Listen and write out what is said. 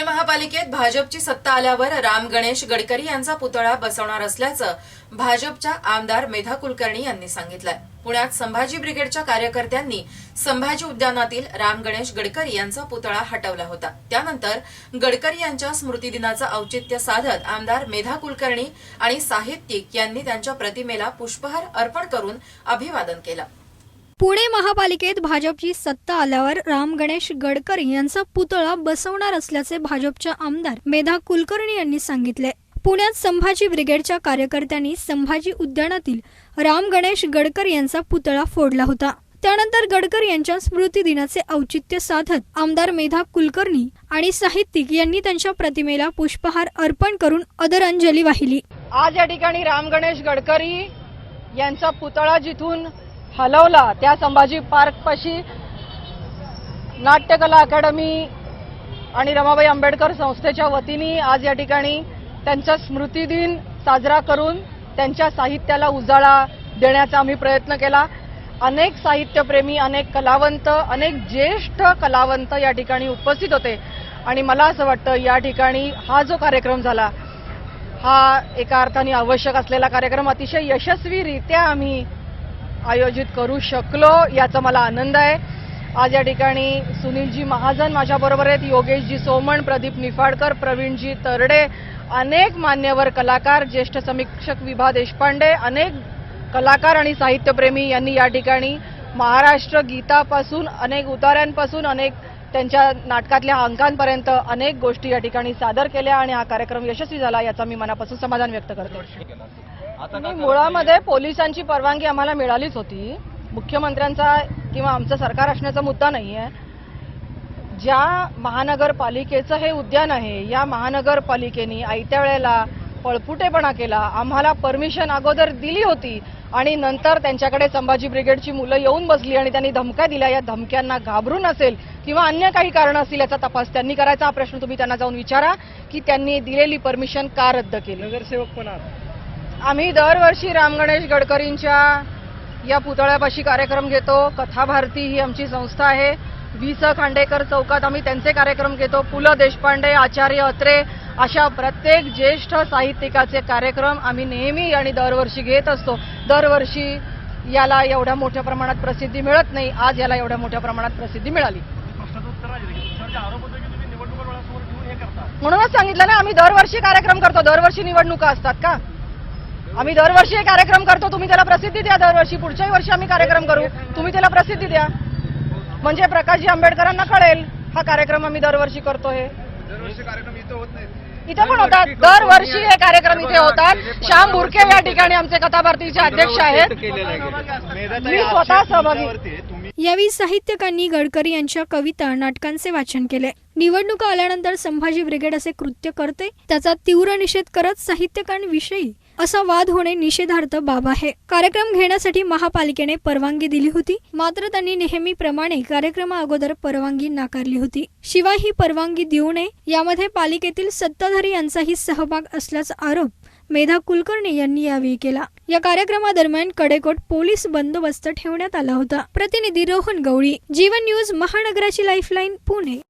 पुणे महापालिकेत भाजपची सत्ता आल्यावर राम गणेश गडकरी यांचा पुतळा बसवणार असल्याचं भाजपच्या आमदार मेधा कुलकर्णी यांनी सांगितलंय. पुण्यात संभाजी ब्रिगेडच्या कार्यकर्त्यांनी संभाजी उद्यानातील राम गणेश गडकरी यांचा पुतळा हटवला होता. त्यानंतर गडकरी यांच्या स्मृतिदिनाचं औचित्य साधत आमदार मेधा कुलकर्णी आणि साहित्यिक यांनी त्यांच्या प्रतिमेला पुष्पहार अर्पण करून अभिवादन केलं. पुणे महापालिकेत भाजपची सत्ता आल्यावर राम गणेश गडकरी यांचा पुतळा बसवणार असल्याचे भाजपच्या आमदार मेधा कुलकर्णी यांनी सांगितले. पुण्यात संभाजी ब्रिगेडच्या कार्यकर्त्यांनी संभाजी उद्यानातील राम गणेश गडकरी यांचा पुतळा फोडला होता. त्यानंतर गडकर यांच्या स्मृती दिनाचे औचित्य साधत आमदार मेधा कुलकर्णी आणि साहित्यिक यांनी त्यांच्या प्रतिमेला पुष्पहार अर्पण करून आदरांजली वाहिली. आज या ठिकाणी राम गणेश गडकरी यांचा पुतळा जिथून हलवला. त्या संभाजी पार्कपाशी नाट्यकला अकादमी आणि रमाबाई आंबेडकर संस्थेच्या वतीने आज या ठिकाणी त्यांचा स्मृतिदिन साजरा करून त्यांच्या साहित्याला उजाळा देण्याचा आम्ही प्रयत्न केला. अनेक साहित्यप्रेमी अनेक कलावंत अनेक ज्येष्ठ कलावंत या ठिकाणी उपस्थित होते. आणि मला असं वाटतं या ठिकाणी हा जो कार्यक्रम झाला हा एका अर्थाने आवश्यक असलेला कार्यक्रम. अतिशय यशस्वीरित्या आम्ही आयोजित करू शकलो याचा मला आनंद आहे. आज या ठिकाणी सुनीलजी महाजन माझ्याबरोबर आहेत. योगेशजी सोमण प्रदीप निफाडकर प्रवीणजी तरडे अनेक मान्यवर कलाकार ज्येष्ठ समीक्षक विभा देशपांडे अनेक कलाकार आणि साहित्यप्रेमी यांनी या ठिकाणी महाराष्ट्र गीतापासून अनेक उतार्यांपासून अनेक त्यांच्या नाटकातल्या अंकांपर्यंत अनेक गोष्टी या ठिकाणी सादर केल्या आणि हा कार्यक्रम यशस्वी झाला याचा मी मनापासून समाधान व्यक्त करतो. नाही, मुळामध्ये पोलिसांची परवानगी आम्हाला मिळालीच होती. मुख्यमंत्र्यांचा किंवा आमचं सरकार असण्याचा मुद्दा नाही आहे ज्या महानगरपालिकेचं हे उद्यान आहे या महानगरपालिकेने आयत्या वेळेला पळपुटेपणा केला आम्हाला परमिशन अगोदर दिली होती आणि नंतर त्यांच्याकडे संभाजी ब्रिगेडची मुलं येऊन बसली आणि त्यांनी धमक्या दिल्या. या धमक्यांना घाबरून असेल किंवा अन्य काही कारण असतील याचा तपास त्यांनी करायचा. हा प्रश्न तुम्ही त्यांना जाऊन विचारा की त्यांनी दिलेली परमिशन का रद्द केली? नगरसेवक पण आम्ही दरवर्षी राम गणेश गडकरींच्या या पुतळ्यापाशी कार्यक्रम घेतो. कथा भारती ही आमची संस्था आहे. वि स खांडेकर चौकात आम्ही त्यांचे कार्यक्रम घेतो. पु ल देशपांडे आचार्य अत्रे अशा प्रत्येक ज्येष्ठ साहित्यिकाचे कार्यक्रम आम्ही नेहमी आणि दरवर्षी घेत असतो. दरवर्षी याला एवढ्या मोठ्या प्रमाणात प्रसिद्धी मिळत नाही. आज याला एवढ्या मोठ्या प्रमाणात प्रसिद्धी मिळाली. म्हणूनच सांगितलं ना आम्ही दरवर्षी कार्यक्रम करतो. दरवर्षी निवडणुका असतात का? आम्ही दरवर्षी हे कार्यक्रम करतो तुम्ही त्याला प्रसिद्धी द्या दरवर्षी. पुढच्याही वर्षी आम्ही कार्यक्रम करू. तुम्ही त्याला प्रसिद्धी द्या. म्हणजे प्रकाशजी आंबेडकरांना कळेल हा कार्यक्रम आम्ही दरवर्षी करतो हे. दरवर्षी कार्यक्रम इथं होत नाही इथे पण होतात. दरवर्षी हे कार्यक्रम इथे होतात. श्याम बुरके या ठिकाणी आमचे कथा भारतीचे अध्यक्ष आहेत. मी स्वतः सहभागी यावेळी साहित्यकांनी गडकरी यांच्या कविता नाटकांचे वाचन केले. निवडणुका आल्यानंतर संभाजी ब्रिगेड असे कृत्य करते. त्याचा तीव्र निषेध करत साहित्यकांविषयी असा वाद होणे निषेधार्थ बाब आहे. कार्यक्रम घेण्यासाठी महापालिकेने परवानगी दिली होती. मात्र त्यांनी नेहमीप्रमाणे कार्यक्रमा अगोदर परवानगी नाकारली होती. शिवाय ही परवानगी देऊ नये यामध्ये पालिकेतील सत्ताधारी यांचाही सहभाग असल्याचा आरोप मेधा कुलकर्णी यांनी यावेळी केला. या कार्यक्रमादरम्यान कडेकोट पोलीस बंदोबस्त ठेवण्यात आला होता. प्रतिनिधी रोहन गवळी जीवन न्यूज महानगराची लाईफलाईन पुणे.